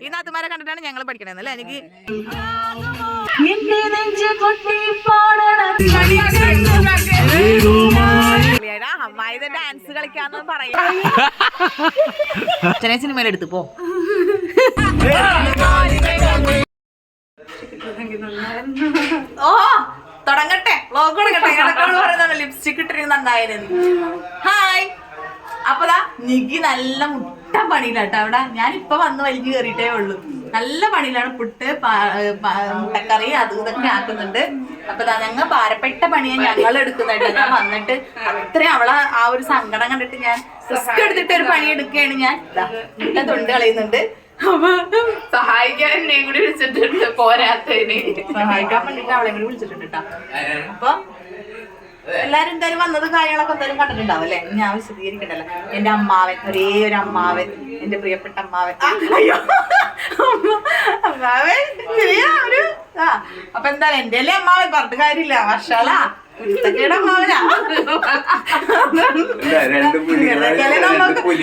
ഈ നാത്തുമാരെ കണ്ടിട്ടാണ് ഞങ്ങൾ പഠിക്കണത് അല്ലേ? എനിക്ക് അമ്മായിത് ഡാൻസ് കളിക്കാന്ന് പറയാ. ചെറിയ സിനിമയിൽ എടുത്തു പോ ഓ തുടങ്ങട്ടെ. വ്ളോഗ് തുടങ്ങട്ടെ ഇടയ്ക്കുള്ള പറയുന്ന ലിപ്സ്റ്റിക് ഇട്ടിരുന്നുണ്ടായിരുന്നു ഹായ് അപ്പൊ നികി നിഗി നല്ല മുട്ട പണിയിലാട്ടോ അവിടെ. ഞാൻ ഇപ്പൊ വന്ന് വലിഞ്ഞു കയറിയിട്ടേ ഉള്ളൂ. നല്ല പണിയിലാണ് പുട്ട് മുട്ടക്കറി അത് ഇതൊക്കെ ആക്കുന്നുണ്ട്. അപ്പൊ ഞങ്ങൾ ഭാരപ്പെട്ട പണിയെ ഞങ്ങൾ എടുക്കുന്നുണ്ട് ഞാൻ വന്നിട്ട് അത്രയും അവളെ ആ ഒരു സങ്കടം കണ്ടിട്ട് ഞാൻ റിസ്ക് എടുത്തിട്ട് ഒരു പണി എടുക്കുകയാണ് ഞാൻ. മുട്ട തൊണ്ട് കളയുന്നുണ്ട്. സഹായിക്കാൻ എന്നെ കൂടി വിളിച്ചിട്ടുണ്ട്. പോരാത്തതിന്. സഹായിക്കാൻ വേണ്ടിട്ട് അവളെ കൂടി വിളിച്ചിട്ടുണ്ട് കേട്ടോ അപ്പൊ എല്ലാരും എന്തായാലും വന്നത് കാര്യങ്ങളൊക്കെ എന്തായാലും കണ്ടിട്ടുണ്ടാവും അല്ലെ? ഞാൻ വിശദീകരിക്കണ്ടല്ലോ. എന്റെ അമ്മാവൻ ഒരേ ഒരു അമ്മാവൻ എന്റെ പ്രിയപ്പെട്ട അമ്മാവൻ. അയ്യോ. അമ്മാവൻ ഒരു ആ. അപ്പൊ എന്താ എന്റെ അല്ലേ അമ്മാവൻ? പറഞ്ഞിട്ട് കാര്യമില്ല. വർഷാല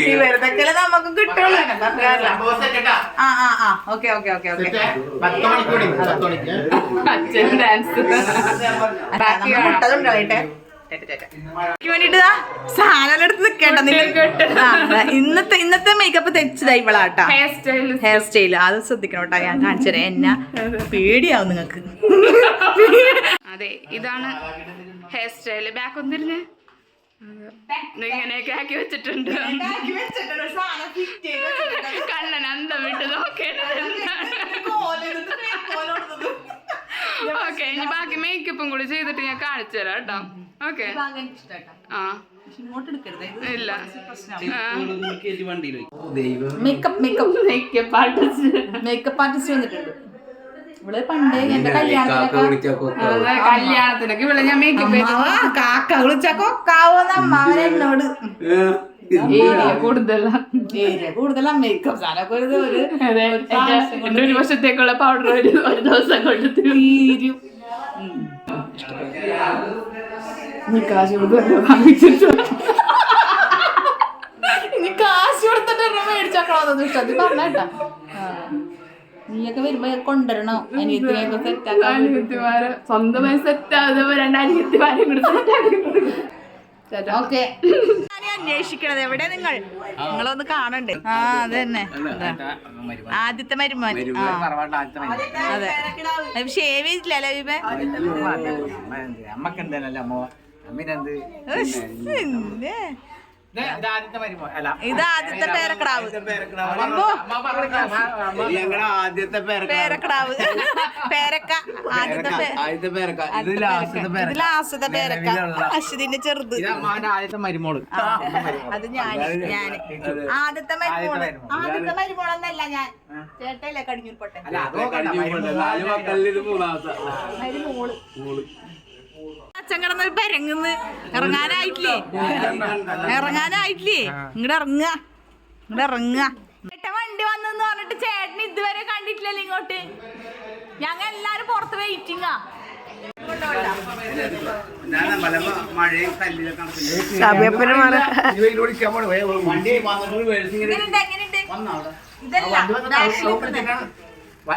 ഇവരതൊക്കെയല്ലേ നമുക്ക് കിട്ടുള്ളൂ. ആ ആ ആ. Okay okay okay okay. അച്ഛൻ ഡാൻസ് മുട്ടതുണ്ടായിട്ടെ വേണ്ടിട്ട് സാധനം എടുത്ത് നിങ്ങൾ ഇന്നത്തെ ഇന്നത്തെ മേക്കപ്പ് തെച്ചതാ ഇവളാട്ടാ. ഹെയർ സ്റ്റൈൽ അത് ശ്രദ്ധിക്കണം കേട്ടോ ഞാൻ കാണിച്ചു എന്നാ പേടിയാവും നിങ്ങക്ക്. അതെ ഇതാണ് ഹെയർ സ്റ്റൈൽ ബാക്ക് ഒന്നിരുന്ന് ഇങ്ങനെയൊക്കെ ആക്കി വെച്ചിട്ടുണ്ട്. കണ്ണൻ അന്തം വിട്ട് നോക്കേണ്ടത് ഓക്കെ ഇനി ബാക്കി മേക്കപ്പും കൂടി ചെയ്തിട്ട് ഞാൻ കാണിച്ചു തരാം കേട്ടോ ഓക്കെ ആ. ഇങ്ങോട്ട് എടുക്കരുത് ഇല്ല. Makeup makeup makeup artist makeup artist വന്നിട്ടുണ്ട്. ഇവൾ പണ്ട് എന്റെ കല്യാണത്തിനൊക്കെ ഇവിടെ ഞാൻ മേക്കപ്പ് കാക്ക വിളിച്ചാക്കോ കാവോന്നോട് കൂടുതലാ. മേക്കപ്പ് സാധനമൊക്കെ ഒരു വർഷത്തേക്കുള്ള പൗഡർ ഒരു ഒരു ദിവസം കൊണ്ട് തീരും. നീ കാശ് കൊടുത്ത് വാങ്ങിച്ചിട്ട് ഇനി കാശ് കൊടുത്തിട്ട് ഇഷ്ടം പറഞ്ഞേട്ടാ നീയൊക്കെ വരുമ്പോ കൊണ്ടുവരണോ. അനിയത്തിനെയൊക്കെ സെറ്റാക്കാൻ സ്വന്തമായി സെറ്റ് ആകുന്നവ രണ്ട് അനിയത്തിമാരെ കൂടി സെറ്റ് ആക്കി ചേട്ടാ ഓക്കെ അന്വേഷിക്കണത് എവിടെ നിങ്ങൾ? നിങ്ങളൊന്ന് കാണണ്ടേ. ആ അത് തന്നെ. ആദ്യത്തെ മരുമോൻ. അതെ. ഷേവ് ചെയ്തില്ലല്ലോ ഇവ അമ്മ അമ്മീനെന്ത്? ഇത് ആദ്യത്തെ പേരക്കിടാവ് ഞങ്ങളുടെ ആദ്യത്തെ പേരക്ക പേരക്കിടാവ് പേരക്ക ആദ്യത്തെ പേരക്ക. ഇത് ലാസ്റ്റത്തെ പേരക്ക. അശ്വതിന്റെ ചെറുത്. ആദ്യത്തെ മരുമോൾ. അത് ഞാൻ ഞാൻ. ആദ്യത്തെ മരുമോൾ. ആദ്യത്തെ മരുമോളെന്നല്ല ഞാൻ. ചേട്ടല്ലേ കടിഞ്ഞൂർ പൊട്ടൻ മരുമോൾ. അച്ഛൻ കിടന്ന് പെരങ്ങുന്ന്. ഇറങ്ങാനായിട്ടില്ലേ? ഇറങ്ങാനായിട്ടില്ലേ? ഇങ്ങോട്ട് ഇറങ്ങുക. ഇങ്ങോട്ട് ഇറങ്ങുക. ചേട്ടൻ വണ്ടി വന്നെന്ന് പറഞ്ഞിട്ട് ചേട്ടൻ ഇതുവരെ കണ്ടിട്ടില്ലല്ലോ ഇങ്ങോട്ട്. ഞങ്ങൾ എല്ലാരും പുറത്ത് വെയിറ്റിംഗാ.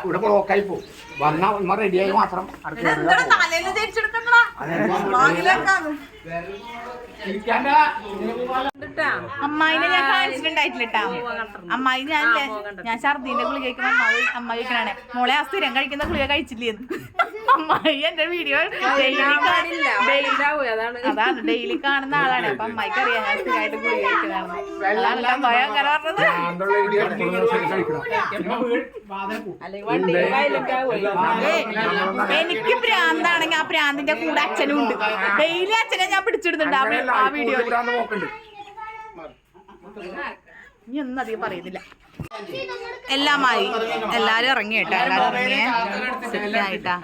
ഇവിടെ ബ്ലോക്കായി പോകും വന്നാ ഉമ്മ റെഡിയായി മാത്രം. അമ്മായിനെ ഞാൻ കാണിച്ചിട്ടുണ്ടായിട്ടില്ല ട്ടാ. അമ്മായി ഞാൻ ഞാൻ ഛർദീന്റെ ഗുളിക കഴിക്കുന്ന അമ്മായി അമ്മായി കഴിക്കണേ മോളെ ആ സ്ഥിരം കഴിക്കുന്ന ഗുളിക കഴിച്ചില്ലേ അമ്മായി എന്റെ വീഡിയോ അതാണ്. ഡെയിലി കാണുന്ന ആളാണ്. അപ്പൊ അമ്മായിക്ക് അറിയാം ഞാൻ സ്ഥിരമായിട്ട് ഗുളിക കഴിക്കുന്നതാണ്. അങ്ങനെ പറഞ്ഞത് ഏയ്, എനിക്ക് ഭ്രാന്താണെങ്കിൽ ആ ഭ്രാന്തിന്റെ കൂടെ അച്ഛനും ഉണ്ട്. ഡെയിലി അച്ഛനെ ഞാൻ പിടിച്ചിടുന്നുണ്ട് ആ വീഡിയോയിൽ. ഇനി ഒന്നും അധികം പറയുന്നില്ല. എല്ലാമായി. എല്ലാരും ഇറങ്ങി കേട്ടോ എല്ലാരും ഇറങ്ങിയ സെറ്റായിട്ടാ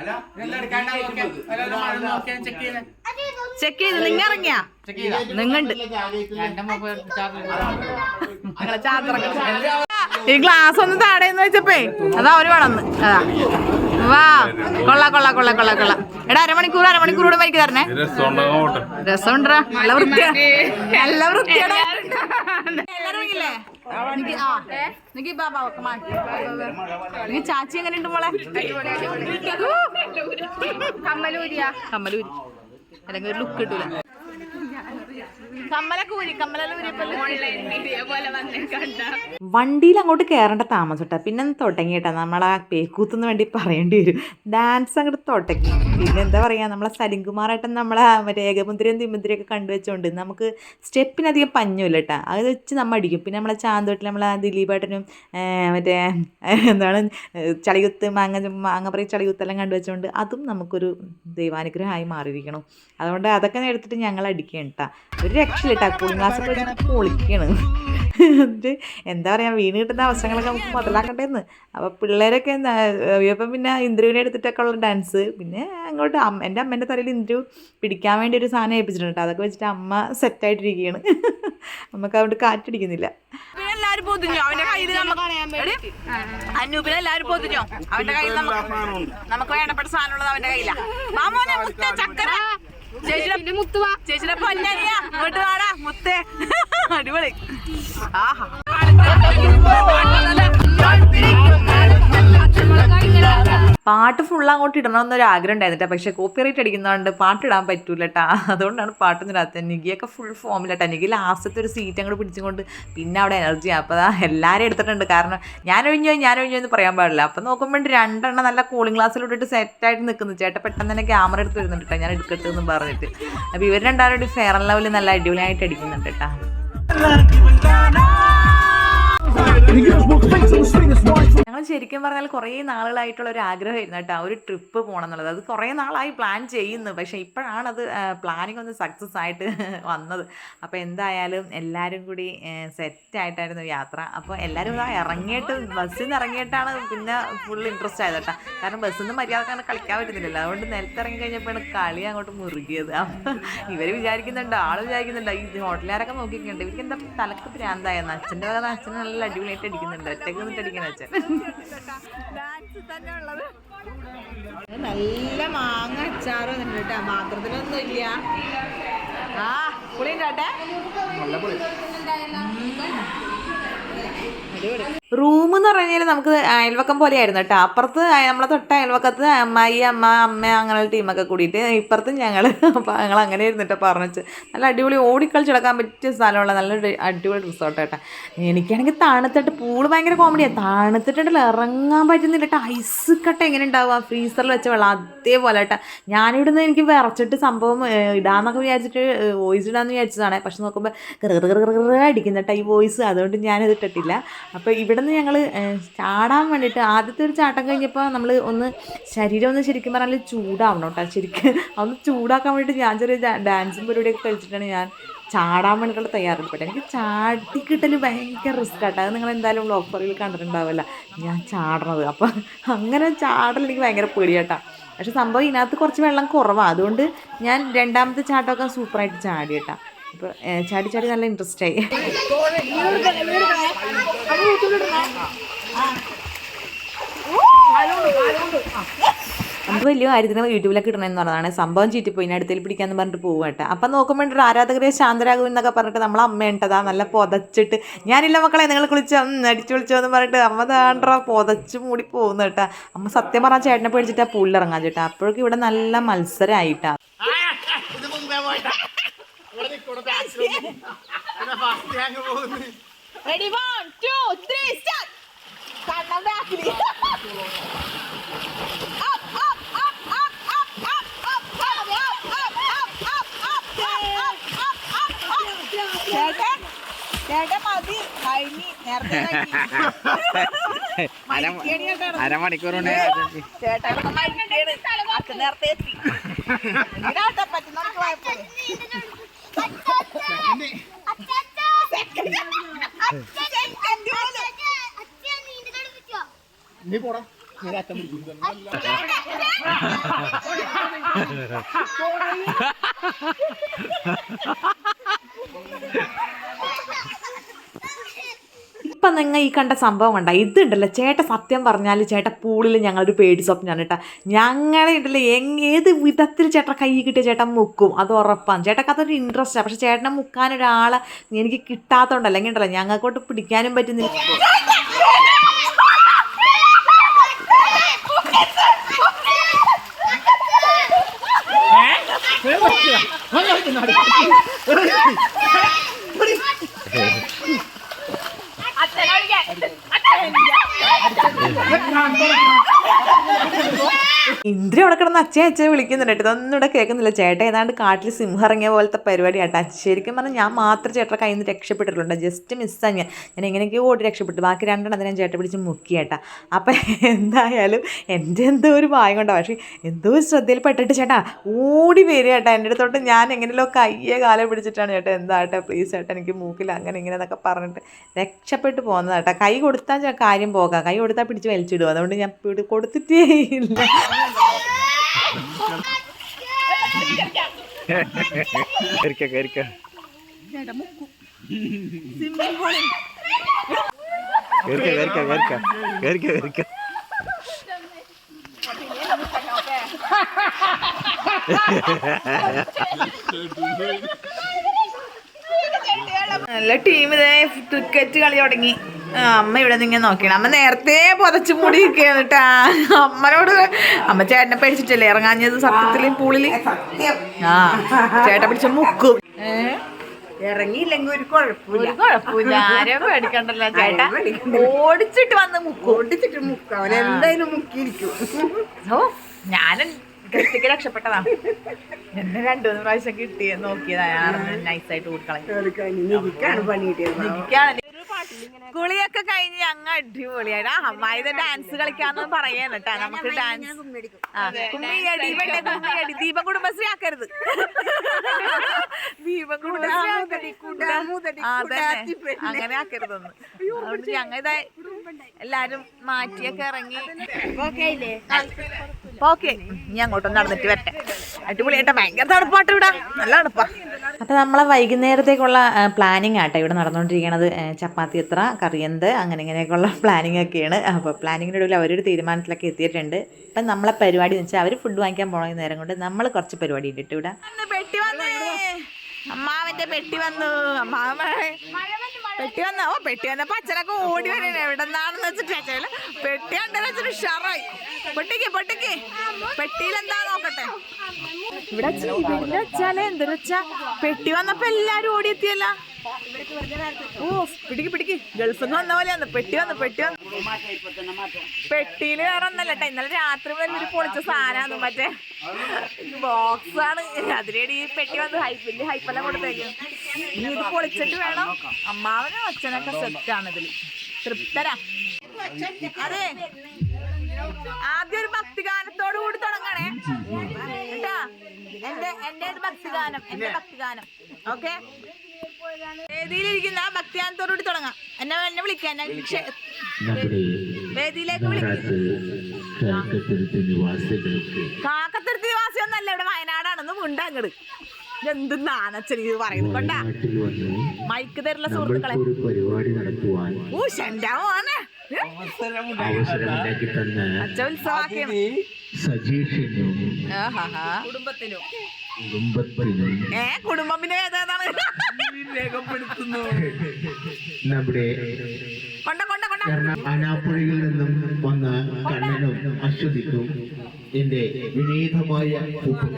ചെക്ക് ചെയ്ത്. നിങ്ങ ഇറങ്ങിയാ? നിങ്ങണ്ട്. ഈ ഗ്ലാസ് ഒന്ന് താടേന്ന് വെച്ചപ്പേ അതാ അവർ വേണമെന്ന് അതാ. വാ കൊള്ള കൊള്ള കൊള്ള കൊള്ള കൊള്ള. എടാ അരമണിക്കൂർ അരമണിക്കൂർ കൂടെ മരിക്ക് തരണേ. രസമുണ്ടാ ഉണ്ടോ നല്ല വൃത്തിയാ. നല്ല വൃത്തിയാടാ. മാറ്റി. നീ ചാച്ചി എങ്ങനെയുണ്ട് മോളെ? കമ്മലൂരിയാ. കമ്മലൂരി. അല്ലെങ്കിൽ ഒരു ലുക്ക് കിട്ടൂല കമ്മലൊക്കെ ഊരി കമ്മലെല്ലാം ഊരിയപ്പോ ഓൺലൈൻ വീഡിയോ പോലെ വന്നേ കണ്ട വണ്ടിയിൽ അങ്ങോട്ട് കയറേണ്ട താമസട്ടാ പിന്നെ തുടങ്ങിയിട്ടാ നമ്മളെ പേക്കൂത്തുന്ന് വേണ്ടി പറയേണ്ടി വരും. ഡാൻസ് അങ്ങോട്ട് തുടങ്ങി. പിന്നെ എന്താ പറയുക നമ്മളെ സലിംകുമാറായിട്ട് നമ്മളെ മറ്റേ ഏകമുദ്രയും തിമുദ്രയൊക്കെ കണ്ടുവെച്ചോണ്ട് നമുക്ക് സ്റ്റെപ്പിനധികം പഞ്ഞുമില്ല കേട്ടോ അത് വെച്ച് നമ്മൾ അടിക്കും. പിന്നെ നമ്മളെ ചാന്തോട്ടിൽ നമ്മളെ ദിലീപേട്ടനും മറ്റേ എന്താണ് ചളികുത്ത് മാങ്ങ മാങ്ങ പറയും ചളികുത്തെല്ലാം കണ്ടുവെച്ചോണ്ട് അതും നമുക്കൊരു ദൈവാനുഗ്രഹമായി മാറിയിരിക്കണം. അതുകൊണ്ട് അതൊക്കെ എടുത്തിട്ട് ഞങ്ങൾ അടിക്കേണ്ട ഒരു ഒരു രക്ഷയില്ല കൂളിംഗ് ഗ്ലാസ് ഒക്കെ വെച്ചിട്ട് പൊളിക്കാണ് എന്നിട്ട് എന്താ പറയുക വീണ് കിട്ടുന്ന അവസരങ്ങളൊക്കെ നമുക്ക് മുതലാക്കണ്ടേന്ന് അപ്പോൾ പിള്ളേരൊക്കെ എന്താ ഇപ്പം പിന്നെ ഇന്ദ്രുവിനെ എടുത്തിട്ടൊക്കെ ഉള്ള ഡാൻസ് പിന്നെ അങ്ങോട്ട് അമ്മ എന്റെ അമ്മേന്റെ തലയിൽ ഇന്ദ്രു പിടിക്കാൻ വേണ്ടി ഒരു സാധനം ഏൽപ്പിച്ചിട്ടുണ്ട് അതൊക്കെ വെച്ചിട്ട് അമ്മ സെറ്റായിട്ടിരിക്കുകയാണ് നമുക്ക് അതുകൊണ്ട് കാറ്റടിക്കുന്നില്ല പിന്നെ എല്ലാരും പൊതിഞ്ഞോ അവന്റെ കയ്യിൽ അനൂപിനെ എല്ലാരും പൊതിഞ്ഞോ അവന്റെ കയ്യിൽ നമുക്ക് നമുക്ക് വേണ്ടപ്പെട്ട സാധനമുള്ളത് അവന്റെ കയ്യിലാണ് മാമോനെ മുത്തേ ചക്കര ചേച്ചിയുടെ മുത്തുവാ ചേച്ചിയുടെ പൊന്നരിയ ഇങ്ങോട്ട് വാടാ മുത്തേ അടിപൊളി ആഹാ പാട്ട് ഫുൾ അങ്ങോട്ട് ഇടണമെന്നൊരു ആഗ്രഹം ഉണ്ടായിരുന്നിട്ടാ പക്ഷേ കോപ്പി റൈറ്റ് അടിക്കുന്നതുകൊണ്ട് പാട്ട് ഇടാൻ പറ്റൂല കേട്ടാ അതുകൊണ്ടാണ് പാട്ടൊന്നും ഇടാത്തത്. നികിയൊക്കെ ഫുൾ ഫോമിലട്ടാ നികി ലാസ്റ്റത്തെ ഒരു സീറ്റ് അങ്ങോട്ട് പിടിച്ചുകൊണ്ട് പിന്നെ അവിടെ എനർജി അപ്പോൾ എല്ലാവരും എടുത്തിട്ടുണ്ട്. കാരണം ഞാൻ ഒഴിഞ്ഞോ ഞാൻ ഒഴിഞ്ഞോ എന്ന് പറയാൻ പാടില്ല. അപ്പോൾ നോക്കുമ്പോൾ രണ്ടെണ്ണം നല്ല കൂളിംഗ് ഗ്ലാസ്സിലോട്ടിട്ട് സെറ്റായിട്ട് നിൽക്കുന്നു ചേട്ടൻ പെട്ടെന്ന് തന്നെ ക്യാമറ എടുത്ത് വരുന്നുണ്ട് കേട്ടോ ഞാൻ എടുക്കട്ടെ എന്ന് പറഞ്ഞിട്ട്. അപ്പോൾ ഇവർ രണ്ടാളും ഫെയർ ലെവലിൽ നല്ല അടിപൊളിയായിട്ട് അടിക്കുന്നുണ്ട് കേട്ടോ ഞങ്ങൾ ശരിക്കും പറഞ്ഞാൽ കുറേ നാളുകളായിട്ടുള്ള ഒരു ആഗ്രഹമായിരുന്നു കേട്ടോ ഒരു ട്രിപ്പ് പോകണം എന്നുള്ളത് അത് കുറേ നാളായി പ്ലാൻ ചെയ്യുന്നു. പക്ഷേ ഇപ്പോഴാണ് അത് പ്ലാനിങ് ഒന്ന് സക്സസ് ആയിട്ട് വന്നത്. അപ്പോൾ എന്തായാലും എല്ലാവരും കൂടി സെറ്റായിട്ടായിരുന്നു യാത്ര. അപ്പോൾ എല്ലാവരും ഇതാ ഇറങ്ങിയിട്ട് ബസ്സിൽ നിന്ന് ഇറങ്ങിയിട്ടാണ് പിന്നെ ഫുൾ ഇൻട്രസ്റ്റ് ആയത് കേട്ടോ. കാരണം ബസ്സിൽ നിന്ന് മര്യാദക്കാണ് കളിക്കാൻ പറ്റുന്നില്ലല്ലോ. അതുകൊണ്ട് നിലത്ത് ഇറങ്ങി കഴിഞ്ഞപ്പോഴാണ് കളി അങ്ങോട്ട് മുറുകിയത്. അപ്പം ഇവർ വിചാരിക്കുന്നുണ്ട് ആൾ വിചാരിക്കുന്നുണ്ട് ഈ ഹോട്ടലുകാരൊക്കെ നോക്കിയിട്ടുണ്ട്. ഇവർക്ക് എന്താ തലക്ക് ഭ്രാന്തായെന്ന് അച്ഛന്റെ അച്ഛൻ നല്ല അടിപൊളിയായിട്ട് അടിക്കുന്നുണ്ട് ഒറ്റയ്ക്ക് നിന്നിട്ട് അടിക്കുന്ന അച്ഛൻ. നല്ല മാങ്ങ അച്ചാറ് വന്നിട്ടുണ്ട് കേട്ടോ. പാത്രത്തിലൊന്നും ഇല്ല. ആ പുളിയുണ്ടാട്ടെ റൂം എന്ന് പറഞ്ഞാൽ നമുക്ക് അയൽവക്കം പോലെയായിരുന്നു കേട്ടോ അപ്പുറത്ത് നമ്മളെ തൊട്ട അയൽവക്കത്ത് അമ്മായി അമ്മ അമ്മ അങ്ങനെയുള്ള ടീമൊക്കെ കൂടിയിട്ട് ഇപ്പുറത്ത് ഞങ്ങൾ അപ്പോൾ ഞങ്ങൾ അങ്ങനെ ആയിരുന്നു കേട്ടോ പറഞ്ഞു നല്ല അടിപൊളി ഓടിക്കളിച്ച് കിടക്കാൻ പറ്റിയ സ്ഥലമുള്ള നല്ല അടിപൊളി റിസോർട്ട് കേട്ടോ എനിക്കാണെങ്കിൽ തണുത്തിട്ട് പൂൾ ഭയങ്കര കോമഡിയാണ് തണുത്തിട്ടുണ്ടല്ലോ ഇറങ്ങാൻ പറ്റുന്നില്ല കേട്ടോ ഐസ് കട്ട എങ്ങനെ ഉണ്ടാവുക ഫ്രീസറിൽ വെച്ച വെള്ളം അതേപോലെ കേട്ടോ ഞാനിവിടുന്ന് എനിക്ക് വിറച്ചിട്ട് സംഭവം ഇടാന്നൊക്കെ വിചാരിച്ചിട്ട് വോയിസ് ഇടാന്ന് വിചാരിച്ചതാണ് പക്ഷെ നോക്കുമ്പോൾ കറുകറുകറുകറ അടിക്കുന്ന കേട്ടോ ഈ വോയിസ് അതുകൊണ്ട് ഞാനത് ഇട്ടിട്ടില്ല അപ്പോൾ ഇവിടെ നിന്ന് ഞങ്ങൾ ചാടാൻ വേണ്ടിയിട്ട് ആദ്യത്തെ ഒരു ചാട്ടം കഴിഞ്ഞപ്പോൾ നമ്മൾ ഒന്ന് ശരീരം ഒന്ന് ശരിക്കും പറഞ്ഞാൽ ചൂടാവണം കേട്ടോ ശരിക്കും. ഒന്ന് ചൂടാക്കാൻ വേണ്ടിയിട്ട് ഞാൻ ചെറിയ ഡാൻസും പരിപാടിയൊക്കെ കളിച്ചിട്ടാണ് ഞാൻ ചാടാൻ വേണ്ടിയിട്ടുള്ള തയ്യാറെടുപ്പെട്ടത് എനിക്ക് ചാടി കിട്ടൽ ഭയങ്കര റിസ്ക് ആട്ടോ. അത് നിങ്ങൾ എന്തായാലും ബ്ലോഗ് പറയിൽ കണ്ടിട്ടുണ്ടാവില്ല. ഞാൻ ചാടണത്. അപ്പം അങ്ങനെ ചാടൽ എനിക്ക് ഭയങ്കര പേടിയാട്ടാ. പക്ഷെ സംഭവം ഇതിനകത്ത് കുറച്ച് വെള്ളം കുറവാണ് അതുകൊണ്ട് ഞാൻ രണ്ടാമത്തെ ചാട്ടമൊക്കെ സൂപ്പറായിട്ട് ചാടി അപ്പോൾ ചാടി ചാടി നല്ല ഇൻട്രസ്റ്റ് ആയി. നമുക്ക് വലിയ കാര്യത്തിന് യൂട്യൂബിലൊക്കെ ഇടണമെന്ന് പറഞ്ഞതാണ്. സംഭവം ചീറ്റിപ്പോയി. അടുത്തിൽ പിടിക്കാന്ന് പറഞ്ഞിട്ട് പോകും കേട്ടോ. അപ്പം നോക്കുമ്പോൾ ആരാധകരെ ശാന്തരാകും എന്നൊക്കെ പറഞ്ഞിട്ട് നമ്മളെ അമ്മ ഉണ്ടതാ. നല്ല പൊതച്ചിട്ട്. ഞാനില്ല മക്കളെ നിങ്ങൾ കുളിച്ചോ? അടിച്ചു വിളിച്ചോ എന്ന് പറഞ്ഞിട്ട് അമ്മ താണ്ട പൊതച്ച് മൂടി പോകുന്നു കേട്ടാ. അമ്മ സത്യം പറഞ്ഞാൽ ചേട്ടനെ പേടിച്ചിട്ടാ പുള്ളിറങ്ങാൻ ചേട്ടാ അപ്പോഴേക്കും ഇവിടെ നല്ല മത്സരമായിട്ടാ ready one two three start കണ്ണം ബാക്കിൽ അരമണിക്കൂർ കൊണ്ട് ചേട്ടാ നേരത്തെ എത്തി പറ്റുന്നവർക്ക് കുഴപ്പമില്ല നീ പോടാ. നേരെ അറ്റം പിടിക്കും. ഇപ്പം നിങ്ങൾ ഈ കണ്ട സംഭവം കണ്ട? ഇതുണ്ടല്ലോ. ചേട്ട സത്യം പറഞ്ഞാൽ ചേട്ട പൂളിൽ ഞങ്ങളൊരു പേടി സ്വപ്നമാണ് കേട്ടോ. ഞങ്ങളെ ഉണ്ടല്ലോ ഏത് വിധത്തിൽ ചേട്ട കൈ കിട്ടിയ ചേട്ടൻ മുക്കും? അത് ഉറപ്പാണ്. ചേട്ടക്ക് അതൊരു ഇൻട്രസ്റ്റാണ് പക്ഷെ ചേട്ടനെ മുക്കാൻ ഒരാളെ എനിക്ക് കിട്ടാത്തതുകൊണ്ട് ഉണ്ടല്ലോ ഞങ്ങൾക്കോട്ട് പിടിക്കാനും പറ്റുന്നില്ല. ಅತ್ತೆ ನನಗೆ ಅತ್ತೆ ನನಗೆ ഇന്ദ്ര അവിടെ കിടന്ന് അച്ഛൻ അച്ഛൻ വിളിക്കുന്നുണ്ട് ഇതൊന്നും ഇവിടെ കേൾക്കുന്നില്ല. ചേട്ടൻ ഏതാണ്ട് കാട്ടിൽ സിംഹം ഇറങ്ങിയ പോലത്തെ പരിപാടി കേട്ടോ. ശരിക്കും പറഞ്ഞാൽ ഞാൻ മാത്രം ചേട്ടൻ കയ്യിൽ നിന്ന് രക്ഷപ്പെട്ടിട്ടുള്ളൂ ജസ്റ്റ് മിസ്സാണ് ഞാൻ. ഞാൻ എങ്ങനെയൊക്കെയോ ഓടി രക്ഷപ്പെട്ടു. ബാക്കി രണ്ടെണ്ണം ഞാൻ ചേട്ടൻ പിടിച്ച് മുക്കി ചേട്ടാ അപ്പം എന്തായാലും എന്റെ എന്തോ ഒരു ഭായം കൊണ്ടാണ് പക്ഷേ എന്തോ ശ്രദ്ധയിൽ പെട്ടിട്ട് ചേട്ടാ ഓടി വരിക ചേട്ടാ എന്റെ അടുത്തോട്ട് ഞാൻ എങ്ങനെയല്ലോ കയ്യെ കാലം പിടിച്ചിട്ടാണ് ചേട്ടാ. എന്താ ചേട്ടാ പ്ലീസ് ചേട്ടാ എനിക്ക് മൂക്കിൽ അങ്ങനെ ഇങ്ങനെ എന്നൊക്കെ പറഞ്ഞിട്ട് രക്ഷപ്പെട്ട് പോകുന്നതാട്ടാ കൈ കൊടുത്താൽ കാര്യം പോകാം. കൈ കൊടുത്താൽ പിടിച്ച് വലിച്ചിടുക അതുകൊണ്ട് ഞാൻ കൊടുത്തിട്ടേ ഇല്ല. கறிக்க கறிக்க கறிக்க கறிக்க கறிக்க கறிக்க നല്ല ടീം ഇതേ ക്രിക്കറ്റ് കളി തുടങ്ങി. അമ്മ ഇവിടെ നിന്ന് ഇങ്ങനെ നോക്കിയാണ്. അമ്മ നേരത്തെ പുതച്ചു മൂടി നിൽക്കുകയാണ് കേട്ടാ അമ്മനോട് അമ്മ ചേട്ടനെ പേടിച്ചിട്ടല്ലേ? ഇറങ്ങാഞ്ഞത് സത്യത്തിൽ പൂളിൽ ആ ചേട്ടൻ പിടിച്ച മുക്കും. ഇറങ്ങിയില്ലെങ്കിൽ ഒരു കുഴപ്പമില്ല. കുഴപ്പമില്ല. ആരെയും പേടിക്കണ്ടല്ലോ ചേട്ടാ. ഓടിച്ചിട്ട് വന്ന് മുക്കും. ഓടിച്ചിട്ട് മുക്ക. അവൻ എന്തായാലും മുക്കിയിരിക്കും. ഓ ഞാൻ ഗസ്റ്റിക്ക് രക്ഷപ്പെട്ടതാ. എന്നെ രണ്ടു മൂന്ന് പ്രാവശ്യം കിട്ടിയ നോക്കിയതായിരുന്നു നൈസായിട്ട് എനിക്കാണ് കുളിയൊക്കെ കഴിഞ്ഞ് ഞങ്ങൾ അടിപൊളിയായിട്ട്. ആ അമ്മായിത് ഡാൻസ് കളിക്കാന്ന് പറയാൻ കേട്ടാ നമുക്ക് ഡാൻസ് കുമ്മിയടി ദീപം കുടുംബശ്രീ ആക്കരുത്. ദീപം കുടുംബശ്രീ. അങ്ങനെ ആക്കരുതൊന്ന്. അതുകൊണ്ട് ഞങ്ങൾ ഇതാ എല്ലാരും മാറ്റിയൊക്കെ ഇറങ്ങി. ഓക്കെ ഇനി അങ്ങോട്ടൊന്ന് നടന്നിട്ട് വരട്ടെ. അടിപൊളിയായിട്ട്. ഭയങ്കര തണുപ്പാട്ട് ഇവിടെ. നല്ല തണുപ്പാ. അപ്പൊ നമ്മളെ വൈകുന്നേരത്തേക്കുള്ള പ്ലാനിങ് ആട്ടെ ഇവിടെ നടന്നുകൊണ്ടിരിക്കുന്നത് ഏ, ചപ്പാത്തി എത്ര കറിയന്ത് അങ്ങനെ ഇങ്ങനെയൊക്കെയുള്ള പ്ലാനിങ് ഒക്കെയാണ്. അപ്പോൾ പ്ലാനിങ്ങിന്റെ ഇടയിൽ അവരൊരു തീരുമാനത്തിലൊക്കെ എത്തിയിട്ടുണ്ട്. ഇപ്പം നമ്മളെ പരിപാടി എന്ന് വെച്ചാൽ അവർ ഫുഡ് വാങ്ങിക്കാൻ പോണ നേരം കൊണ്ട് നമ്മൾ കുറച്ച് പരിപാടി ഉണ്ട് ഇവിടെ. അമ്മാവന്റെ പെട്ടി വന്നു. അമ്മാവ പെട്ടി വന്ന. ഓ പെട്ടി വന്നപ്പോ അച്ഛനൊക്കെ ഓടി വരണേ എവിടെ നിന്നാണെന്ന് വെച്ചിട്ട് അച്ഛന് പെട്ടി കണ്ടെന്ന് വെച്ചിട്ട് ഉഷാറായി. പൊട്ടിക്ക് പൊട്ടിക്ക്. പെട്ടിയിൽ എന്താ നോക്കട്ടെ? ഇവിടെ ഇവിടെ അച്ഛനെ എന്തെന്ന് വെച്ചാ പെട്ടി വന്നപ്പോ എല്ലാരും ഓടിയെത്തിയല്ല ഓ പിടിക്ക് പിടിക്ക്. ഗൾഫിൽ നിന്ന് വന്ന പോലെയാണ് പെട്ടി വന്നു പെട്ടി വന്നു. പെട്ടിയിൽ വേറെ ഒന്നല്ല കേട്ടോ ഇന്നലെ രാത്രി മുതൽ ഒരു പൊളിച്ച സാധനമാണ് മറ്റേ ബോക്സ് ആണ്. അതിലേടി ഈ പെട്ടി വന്ന് ഹൈപ്പിൽ ഹൈപ്പെല്ലാം കൊടുത്തേക്കും ഇനി ഇത് പൊളിച്ചിട്ട് വേണം. അമ്മാവനും അച്ഛനൊക്കെ സെറ്റ് ആണ് ഇതിൽ. തൃപ്തരാ. അതെ. ആദ്യം ഒരു ഭക്തിഗാനത്തോടു കൂടി തുടങ്ങണേ. കേട്ടാ എന്റെ എന്റെ ഭക്തിഗാനം എന്റെ ഭക്തിഗാനം. ഓക്കെ? വേദിയിലിരിക്കുന്ന ഭക്തിയാനത്തോടുകൂടി തുടങ്ങാം. എന്നെ എന്നെ വിളിക്കാം എന്നെ ക്ഷ- നമ്മുടെ വേദിയിലേക്ക് വിളിക്കാം. നിവാസി ഒന്നല്ല കാക്കത്തുരുത്തി ഇവിടെ വയനാടാണെന്ന് മുണ്ട അങ്ങട്. എന്ത് നാണച്ചൻ ഇത് പറയുന്നത്? കൊണ്ടാ. മൈക്ക് തരുള്ള സുഹൃത്തുക്കളെ. ഊ പരിപാടി നടത്തുവാൻ ഓ ശെന്റെ മോനെ. അവസരമുണ്ടാക്കി തന്ന അച്ഛ ഉത്സവാക്കിയാണ് സജീഷിനും. കുടുംബത്തിനും കുടുംബത്തിനും ഏ കുടുംബം പിന്നെ ഏതാണ് നമ്മുടെ കൊണ്ട കൊണ്ട കൊണ്ട. എറണാ- അനാപ്പുഴയിൽ നിന്നും വന്ന കണ്ണനും അശ്വതിക്കും എന്റെ വിനീതമായ പൂക്കൾ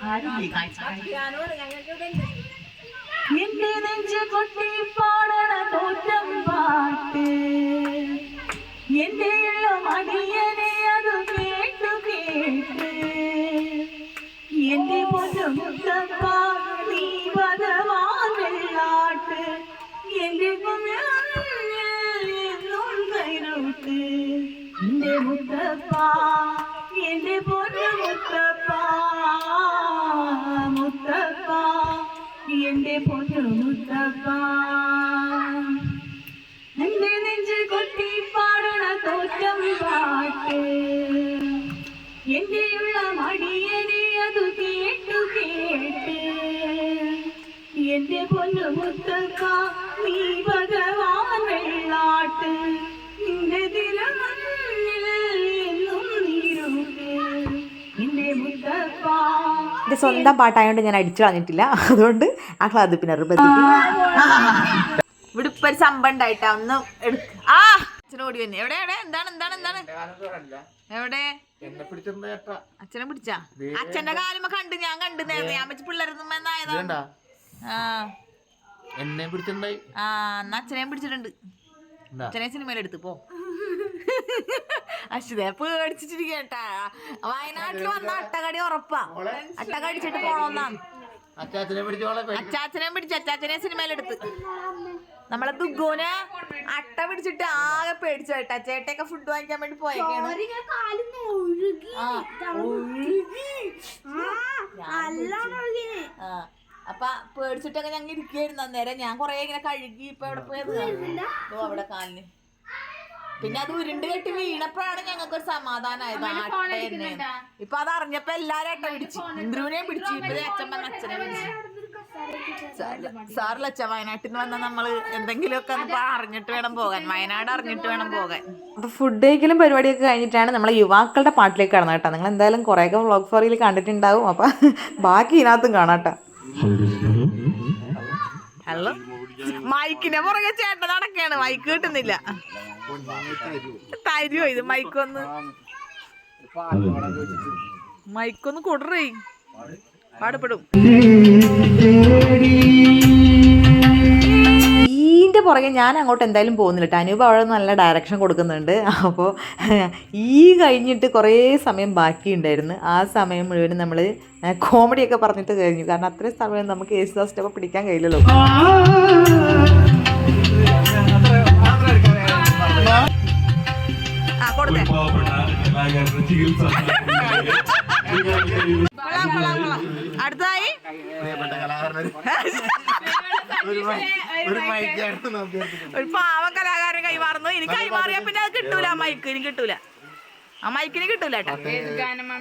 ആ, ഇനി ഇനി ഞാൻ ഇനി ഞാൻ കൊണ്ട ഞാൻ ലൈവ് എന്റെ നെഞ്ച് കൊട്ടി പാടണ തോറ്റം പാട്ട്. എന്റെ ഉള്ള അടിയനെ അത് കേട്ടു കേട്ട്. എന്റെ പൊന്നുമുത്തപ്പ നീ ഭഗവാൻ വെള്ളാട്ട്. എന്റെ കുഞ്ഞിൽ മുത്തപ്പ എന്റെ പൊന്നു മുത്തപ്പ മുത്തപ്പ എന്റെ പൊന്നു മുത്തപ്പ. സ്വന്തം പാട്ടായതുകൊണ്ട് ഞാൻ അടിച്ചു കളഞ്ഞിട്ടില്ല. അതുകൊണ്ട് ആ ക്ലാസ് പിന്നെ ഇവിടെ ഇപ്പൊ ഒരു സംഭവം ഉണ്ടായിട്ടാ. ഒന്ന് ആ! അച്ഛനെ ഓടി വന്നു. എവിടെ എവിടെ? എന്താണ് എന്താണ് എന്താണ്? എവിടെ? അച്ഛനെ പിടിച്ചാ? അച്ഛന്റെ കാലുമ്പോ കണ്ട് ഞാൻ കണ്ടു നേരത്തെ ഞാൻ വെച്ച് പിള്ളേരൊന്നും എന്നായതാ ആ. എന്നെ പിടിച്ചിട്ടുണ്ടായി ആ എന്നാ അച്ഛനെയും പിടിച്ചിട്ടുണ്ട്. അച്ഛനെ സിനിമയിലെടുത്ത് പോ. അശ്വതേ പേടിച്ചിട്ടിരിക്കട്ടാ വയനാട്ടിൽ വന്ന അട്ടകടി ഉറപ്പാ. അട്ടകടിച്ചിട്ട് പോണോന്നാണ് അച്ചാച്ചനെ പിടിച്ച് അച്ചാച്ചനെ സിനിമയിലെടുത്ത്. നമ്മളെ ദുഗോനെ അട്ട പിടിച്ചിട്ട് ആകെ പേടിച്ചു കേട്ടാ. ചേട്ടയൊക്കെ ഫുഡ് വാങ്ങിക്കാൻ വേണ്ടി പോയേക്കാണ്. ആ, ഒഴുകി. ആ, അപ്പൊ പേടിച്ചിട്ടൊക്കെ ഞങ്ങൾ ഇരിക്കുകയായിരുന്നു അന്നേരം. ഞാൻ കൊറേ ഇങ്ങനെ കഴുകി ഇപ്പൊ എവിടെ പോയത്? അവിടെ കാലിന്. പിന്നെ അത് ഉരുണ്ട് കെട്ടി വീണപ്പോഴാണ് ഞങ്ങൾക്ക് ഒരു സമാധാനമായത് ഇപ്പൊ അത് അറിഞ്ഞപ്പോ എല്ലാരും അട്ട പിടിച്ചു. ഇന്ദ്രുവിനെയും പിടിച്ചു. ഇപ്പൊ അച്ഛൻ പറഞ്ഞ അച്ഛനെ പിടിച്ചു. സാറില്ല അച്ഛ വയനാട്ടിൽ നിന്ന് വന്നാൽ നമ്മൾ എന്തെങ്കിലുമൊക്കെ അറിഞ്ഞിട്ട് വേണം പോകാൻ. വയനാട് അറിഞ്ഞിട്ട് വേണം പോകാൻ. അപ്പോൾ ഫുഡ് കഴിക്കലും പരിപാടിയൊക്കെ കഴിഞ്ഞിട്ടാണ് നമ്മളെ യുവാക്കളുടെ പാട്ടിലേക്ക് കടന്നത് കേട്ടോ. നിങ്ങൾ എന്തായാലും കുറേയൊക്കെ വ്ളോഗ് ഫോറിയിൽ കണ്ടിട്ടുണ്ടാവും. അപ്പൊ ബാക്കി ഇതിനകത്തും കാണാട്ടോ ഹലോ? മൈക്കിനെ പുറകെ ചേട്ടൻ നടക്കാണ്. മൈക്ക് കിട്ടുന്നില്ല. തരുമോ ഇത് മൈക്കൊന്ന്? മൈക്കൊന്ന് കൊടുറേ. പാടപ്പെടും ഈന്റെ പുറകെ ഞാൻ അങ്ങോട്ട് എന്തായാലും പോകുന്നില്ല കേട്ടോ. അനൂപ് അവിടെ നല്ല ഡയറക്ഷൻ കൊടുക്കുന്നുണ്ട്. അപ്പോൾ ഈ കഴിഞ്ഞിട്ട് കുറേ സമയം ബാക്കിയുണ്ടായിരുന്നു. ആ സമയം മുഴുവനും നമ്മൾ കോമഡിയൊക്കെ പറഞ്ഞിട്ട് കഴിഞ്ഞു. കാരണം അത്രയും സമയം നമുക്ക് യേശുദാസ് സ്റ്റെപ്പ് പിടിക്കാൻ കഴിയില്ലല്ലോ. അടുത്തതായി? ഒരു പാവം കലാകാരൻ കൈമാറുന്നു എനിക്ക് കൈമാറിയാ പിന്നെ അത് കിട്ടൂല ആ മൈക്ക്. ഇനി കിട്ടൂല. ആ മൈക്കിന് കിട്ടൂല കേട്ടോ.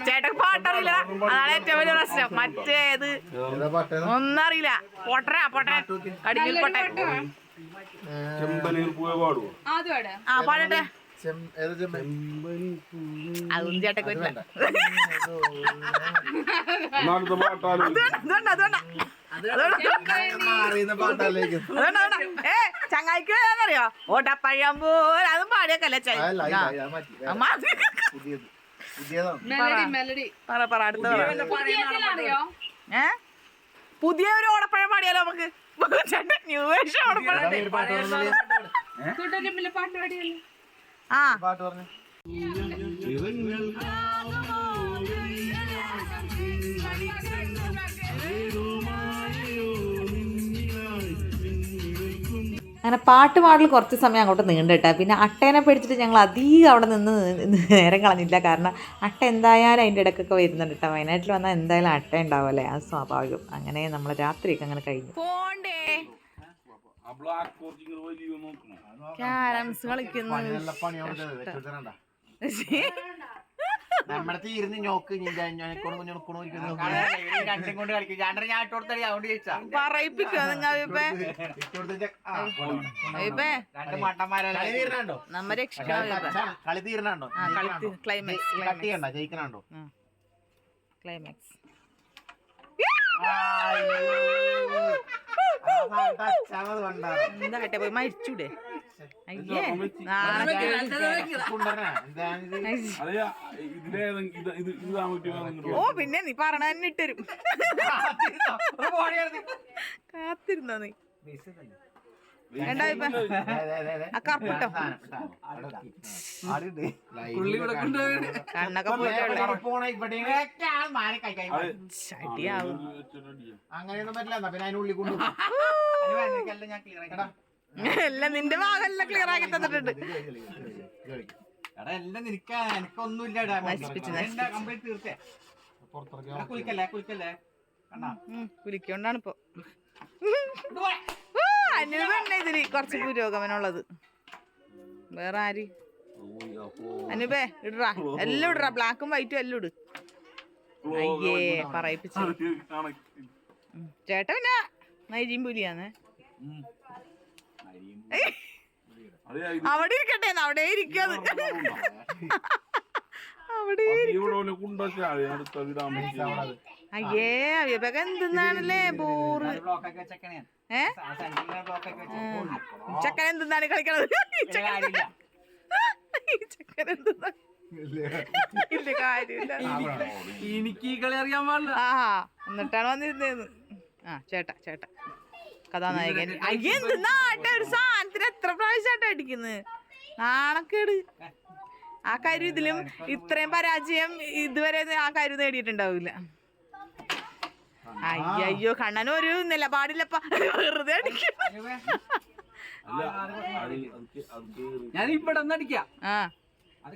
ചേട്ടൻ പാട്ടറിയില്ല. അതാണ് ഏറ്റവും വലിയ പ്രശ്നം. മറ്റേത് ഒന്നറിയില്ല. പൊട്ടരാ പൊട്ടരാ കടിഞ്ഞിൽ പൊട്ടൻ ആ പാടട്ടെ. അതൊന്നും ചേട്ടക്ക് പറ്റില്ല അതുകൊണ്ട് അതുകൊണ്ടാ അതുകൊണ്ടാ ഏ ചങ്ങായിക്ക് അറിയോ ഓട്ടപ്പഴം പോലെ അതും പാടിയൊക്കെ പറ. പറ അടുത്ത പുതിയ ഒരു ഓടപ്പഴം പാടിയാലോ നമുക്ക്? ന്യൂ വേഷം ഓടപ്പഴം ആ അങ്ങനെ പാട്ട് പാടൽ കുറച്ച് സമയം അങ്ങോട്ട് നീണ്ടിട്ടാ പിന്നെ അട്ടേനെ പേടിച്ചിട്ട് ഞങ്ങൾ അധികം അവിടെ നിന്ന് നേരം കളഞ്ഞില്ല. കാരണം അട്ട എന്തായാലും അതിന്റെ ഇടയ്ക്കൊക്കെ വരുന്നുണ്ട് കേട്ടോ. വയനാട്ടിൽ വന്നാൽ എന്തായാലും അട്ട ഉണ്ടാവുമല്ലേ? അത് സ്വാഭാവികം. അങ്ങനെ നമ്മൾ രാത്രിയൊക്കെ അങ്ങനെ കഴിഞ്ഞു. പോണ്ടേ. ക്യാരംസ് കളിക്കുന്നു നമ്മുടെ തീർന്ന് നോക്ക് രണ്ടും കൊണ്ട് കളിക്കും. ഞാൻ ഞാൻ ഇട്ട് കൊടുത്തടി അതുകൊണ്ട് ചോദിച്ചാ. പറയിപ്പിക്കോ നിങ്ങൾ നമ്മ കളി തീരണോ ക്ലൈമാക്സ് ജയിക്കണോ ക്ലൈമാക്സ് എന്താ കേട്ടെ പോയി മരിച്ചൂടെ അയ്യേ. നാളെ ഓ പിന്നെ നീ പറഞ്ഞ തന്നെ ഇട്ടരും. കാത്തിരുന്നോ? നീ? കറുപ്പിട്ടോ കണ്ണൊക്കെ അങ്ങനെയൊന്നും പറ്റില്ല. പിന്നെ അതിനുള്ളിൽ എല്ലാം നിന്റെ ഭാഗമെല്ലാം ക്ലിയർ ആക്കി തന്നിട്ടുണ്ട്. എടാ എല്ലാം നിനക്ക് എനിക്കൊന്നുമില്ല കണ്ടാ ഉം, കുലിക്കൊണ്ടാണ് ഇപ്പൊ അനുപണ്ണ ഇതിൽ കുറച്ച് പുരോഗമനമുള്ളത്. വേറെ ആര്? അനുപേ ഇടറാ എല്ലാം ഇടറാ ബ്ലാക്കും വൈറ്റും എല്ലാം ഇട്. അയ്യേ പറയിപ്പിച്ചു. ചേട്ടൻ പിന്നെ നൈജീം പുലിയാന്ന്. അവിടെ ഇരിക്കട്ടെ അവിടെ ഇരിക്കാത് അവിടെ അയ്യേ അയ്യപ്പൊക്കെ എന്തെന്നാണല്ലേ? ബോറ്. ഏ? ചെക്കൻ കളിക്കണത്. ചെക്കൻ എനിക്ക് കളി അറിയാൻ പാടില്ല. ആ എന്നിട്ടാണ് വന്നിരുന്നേന്ന് ആ ചേട്ടാ ചേട്ടാ. കഥാനായകൻ. അയ്യ എന്തെന്നാട്ടെ ഒരു സാധനത്തിന് എത്ര പ്രാവശ്യമായിട്ട് അടിക്കുന്നത് നാണക്കേട്. ആ കാര്യം ഇതിലും ഇത്രയും പരാജയം ഇതുവരെ ആ കാര്യം നേടിയിട്ടുണ്ടാവില്ല. അയ്യോ കണ്ണൻ ഒരു നിലപാടില്ലപ്പ. വെറുതെ ഞാൻ ഇവിടെ അടിക്കാം.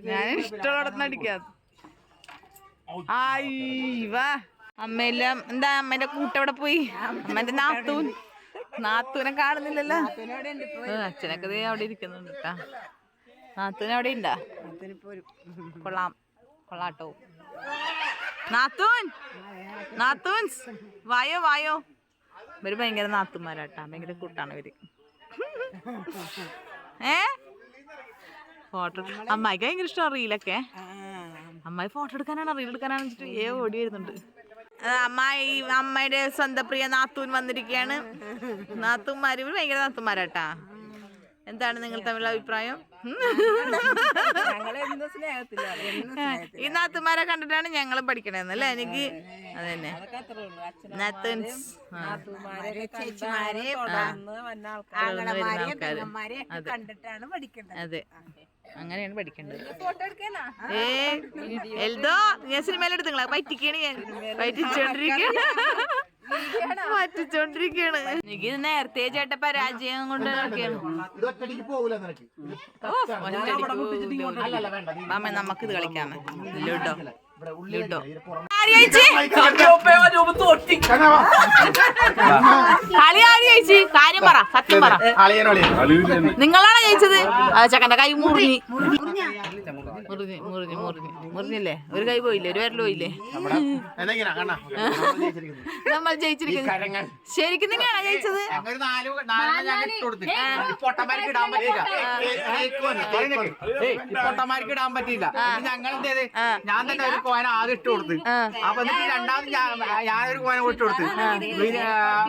ഞാൻ അമ്മയെല്ലാം എന്താ അമ്മേന്റെ കൂട്ടവിടെ പോയി? അമ്മേന്റെ നാത്തൂൻ. നാത്തൂനെ കാണുന്നില്ലല്ലോ. അച്ഛനൊക്കെ അവിടെ ഇരിക്കുന്നുണ്ട് കേട്ടാ നാത്തൂൻ അവിടെ ഉണ്ടാ കൊള്ളാം. കൊള്ളാട്ടോ. നാത്തൂൻ നാത്തൂൻസ് വായോ വായോ. ഇവർ ഭയങ്കര നാത്തുമാരാട്ടാ ഭയങ്കര കൂട്ടാണ് ഇവർ. ഏ? ഫോട്ടോ അമ്മായിക്ക് ഭയങ്കര ഇഷ്ടമാണ് റീലൊക്കെ. അമ്മായി ഫോട്ടോ എടുക്കാനാണ് റീൽ എടുക്കാനാണ് വെച്ചിട്ട് ഏ ഓടി വരുന്നുണ്ട്. അമ്മായി അമ്മയുടെ സ്വന്തം പ്രിയ നാത്തൂൻ വന്നിരിക്കുകയാണ് നാത്തൂന്മാര് ഇവർ ഭയങ്കര നാത്തൂന്മാരാട്ടാ. എന്താണ് നിങ്ങൾ തമ്മിലുള്ള അഭിപ്രായം? ഈ നാത്തുമാരെ കണ്ടിട്ടാണ് ഞങ്ങൾ പഠിക്കണേന്ന് അല്ലേ? എനിക്ക് അതന്നെ. അതെ. അങ്ങനെയാണ് പഠിക്കേണ്ടത്. ഏ എൽദോ ഞാൻ സിനിമയിലെടുത്തുങ്ങളാ പറ്റിക്കണി ഞാൻ. പറ്റിച്ചോണ്ടിരിക്കാണ് പറ്റിച്ചോണ്ടിരിക്കാണ് എനിക്ക് ഇത് നേരത്തെ ചേട്ട പരാജയം കൊണ്ട് ഇത് മാമ നമുക്കിത് കളിക്കാമേ ലുഡോ. ലുഡോ? കളി ആര് ജയിച്ച് കാര്യം പറ സത്യം പറ. നിങ്ങളാണ് ജയിച്ചത്? ചെക്കന്റെ ചക്കന്റെ കൈ മുറിഞ്ഞി? മുറിഞ്ഞ് മുറിഞ്ഞ് മുറിഞ്ഞ്. മുറിഞ്ഞില്ലേ? ഒരു കൈ പോയില്ലേ? ഒരു വിരൽ പോയില്ലേ? നമ്മൾ ജയിച്ചിരിക്കുന്നു. ശരിക്കും നിങ്ങളാണ് ജയിച്ചത്? ഒരു നാല് നാലെണ്ണം ഞാൻ ഇട്ട് ഈ പൊട്ടന്മാർക്ക് ഇടാൻ പറ്റില്ല ഏയ്, ഇടാൻ പറ്റില്ല ഞങ്ങൾ എന്ത് ഞാൻ തന്നെ ഒരു കോന ആദ്യം ഇട്ട് കൊടുത്ത്. അപ്പൊ എന്നിട്ട് രണ്ടാമത് ഞാൻ- ഞാനൊരു കോന ഇട്ട് കൊടുത്ത്.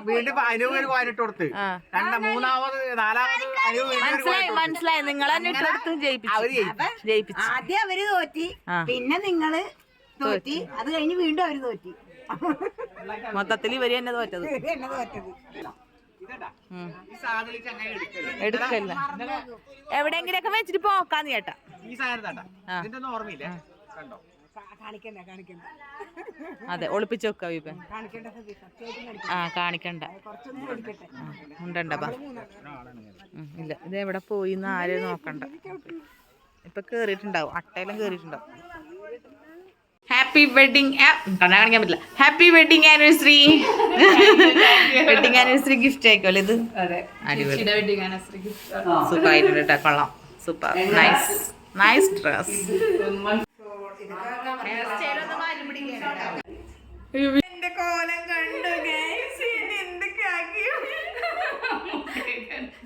വീണ്ടും അനുവ് ഒരു കോന ഇട്ട് കൊടുത്ത്. രണ്ട മൂന്നാമത് നാലാമത് അനുവ് വീണ്ടും ഒരു കോന മനസ്സിലായി. ഇട്ട് കൊടുത്തു. മനസ്സിലായി ജയിപ്പിച്ചു. ജയിപ്പിച്ചു. ആദ്യം അവർ തോറ്റി പിന്നെ നിങ്ങൾ തോറ്റി അത് കഴിഞ്ഞ് വീണ്ടും അവർ തോറ്റി. മൊത്തത്തിൽ ഇവർ തന്നെ തോറ്റത്. തന്നെ തോറ്റത്. എടുക്കല്ല? എവിടെയെങ്കിലൊക്കെ വെച്ചിട്ട് പോക്കാന്ന് ചേട്ടാ ഈ സാധനം ഇതിന്റെ ഒന്നും കണ്ടോ? കാ- കാണിക്കണ്ട കാണിക്കണ്ട. അതെ ഒളിപ്പിച്ച് വെക്ക ആ കാണിക്കണ്ട. കുറച്ചൊന്നും പഠിക്കട്ടെ ഉണ്ടണ്ട ബാ. ഇല്ല. ഇത് എവിടെ പോയി എന്ന് ആരും നോക്കണ്ട. ഇപ്പൊ കേറിയിട്ടുണ്ടാവും. അട്ടയിലും കേറിയിട്ടുണ്ടാവും. ഹാപ്പി വെഡിങ് കണ്ണാ കാണിക്കാൻ പറ്റില്ല. Happy wedding anniversary wedding anniversary gift ആയിക്കോലെ ഇത്. ആനിവേഴ്സറി സൂപ്പറായിട്ടുണ്ട് കേട്ടോ കൊള്ളാം. സൂപ്പർ നൈസ് നൈസ് ഡ്രസ് എന്റെ കോലം കണ്ടു ഗൈസ് എന്തൊക്കെ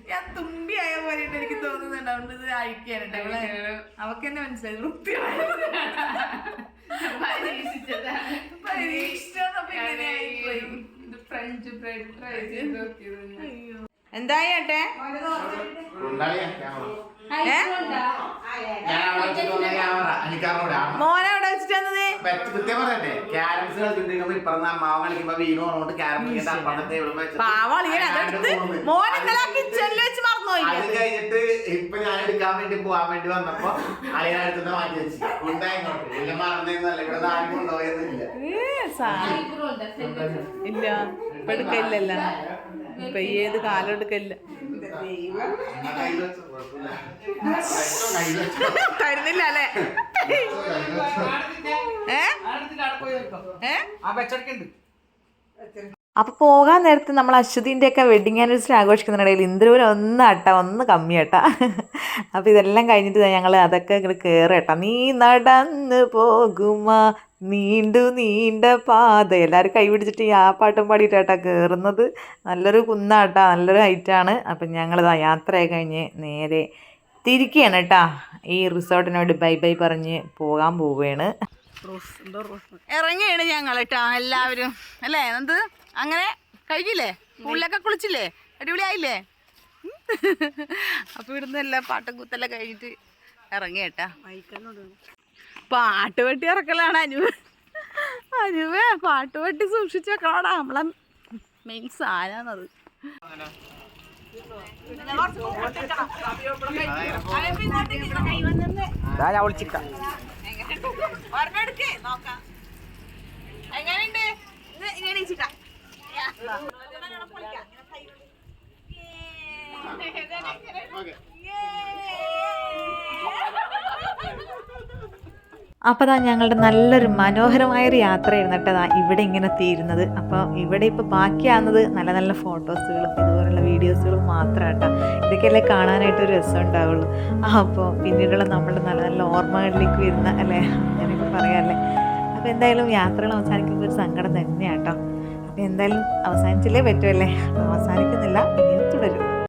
ഞാൻ തുമ്പിയായ പോലെ എനിക്ക് തോന്നുന്നുണ്ട്. അതുകൊണ്ട് ഇത് അയക്കാനുണ്ട് അവളെ അവക്ക് തന്നെ മനസ്സിലായി വൃത്തിയാണ് അപ്പൊ ഇങ്ങനെ ഫ്രഞ്ച് ബ്രെഡ് ട്രൈ ചെയ്ത് നോക്കിയത് എന്തായി ഏട്ടെ ഏ? മോനെ അവിടെ വെച്ചിട്ട് വന്നത്? കൃത്യം പറയട്ടെ. ക്യാരംസ് കളിച്ചിട്ടുണ്ടെങ്കിൽ ഇപ്പറന്ന് അമ്മാവൻ കളിക്കുമ്പോ വീണു പറഞ്ഞോണ്ട് ക്യാരം കളിക്കാൻ അപ്പുറത്തെ ടേബിൾ വെച്ചിട്ട് പാവളിയൻ അതെടുത്ത് മോൻ ഇന്നലെ കിച്ചണിൽ വെച്ച് മറന്നുപോയി അത് കഴിഞ്ഞിട്ട് ഇപ്പൊ ഞാൻ എടുക്കാൻ വേണ്ടി പോവാൻ വേണ്ടി വന്നപ്പോ അയാളടുത്ത് മാറ്റി വെച്ചു. ഉണ്ടായിങ്ങോട്ട് ഇല്ല മറന്നേന്നല്ല. ഇവിടെ നാല് കൊണ്ടുപോയെന്നില്ല. ഏ, സാ- ഇല്ല ഇപ്പൊ എടുക്കില്ലല്ല ഇപ്പൊ ഏത് കാലം എടുക്കില്ല തരുന്നില്ല അല്ലേ? ഏ? ഏ? അപ്പോൾ പോകാൻ നേരത്ത് നമ്മൾ അശ്വതിന്റെ ഒക്കെ വെഡിങ് ആനിവേഴ്സറി ആഘോഷിക്കുന്നിടയിൽ ഇന്ദ്രൂര് ഒന്ന് അട്ട ഒന്ന് കമ്മി അട്ട. അപ്പോൾ ഇതെല്ലാം കഴിഞ്ഞിട്ട് ഞങ്ങൾ അതൊക്കെ ഇങ്ങോട്ട് കയറട്ട നീ നടന്ന് പോകുമാ നീണ്ടു നീണ്ട പാത. എല്ലാവരും കൈ പിടിച്ചിട്ട് ആ പാട്ടും പാടിയിട്ടാ കയറുന്നത് നല്ലൊരു കുന്നാട്ടാ നല്ലൊരു ഹൈറ്റാണ് അപ്പം ഞങ്ങളിതാ യാത്രയൊക്കെ കഴിഞ്ഞ് നേരെ തിരിക്കുകയാണ് കേട്ടാ. ഈ റിസോർട്ടിനോട് ബൈ ബൈ പറഞ്ഞ് പോകാൻ പോവുകയാണ് ഇറങ്ങിയാണ് ഞങ്ങൾ കേട്ടോ എല്ലാവരും. അല്ലേ എന്ത്? അങ്ങനെ കഴിഞ്ഞില്ലേ? പുള്ളൊക്കെ കുളിച്ചില്ലേ? അടിപൊളിയായില്ലേ? അപ്പൊ ഇവിടുന്ന് എല്ലാം പാട്ടും കുത്തെല്ലാം കഴിഞ്ഞിട്ട് ഇറങ്ങി കേട്ടാ. പാട്ട് വെട്ടി ഇറക്കലാണ് അനു. അനുവേ പാട്ട് വെട്ടി സൂക്ഷിച്ചു വെക്കണോടാ. നമ്മളെ മെയിൻ സാധനമാണത് അതാ ഞാൻ വിളിച്ചിട്ടാ. എങ്ങനെയുണ്ട്? ഇങ്ങനെ അപ്പോൾ അതാ ഞങ്ങളുടെ നല്ലൊരു മനോഹരമായൊരു യാത്രയായിരുന്നു കേട്ടോ ദാ ഇവിടെ ഇങ്ങനെ തീരുന്നത്. അപ്പോൾ ഇവിടെ ഇപ്പോൾ ബാക്കിയാകുന്നത് നല്ല നല്ല ഫോട്ടോസുകളും ഇതുപോലുള്ള വീഡിയോസുകളും മാത്രമാണ് കേട്ടോ ഇതൊക്കെയല്ലേ കാണാനായിട്ട് ഒരു രസം ഉണ്ടാവുള്ളൂ അപ്പോൾ പിന്നീടുള്ള നമ്മുടെ നല്ല നല്ല ഓർമ്മകളിലേക്ക് വരുന്ന അല്ലേ? അങ്ങനെയൊക്കെ പറയാമല്ലേ അപ്പോൾ എന്തായാലും യാത്രകൾ അവസാനിക്കുമ്പോൾ ഒരു സങ്കടം അപ്പോൾ എന്തായാലും അവസാനിച്ചില്ലേ പറ്റുമല്ലേ അവസാനിക്കുന്നില്ല ഇനിയും തുടരും.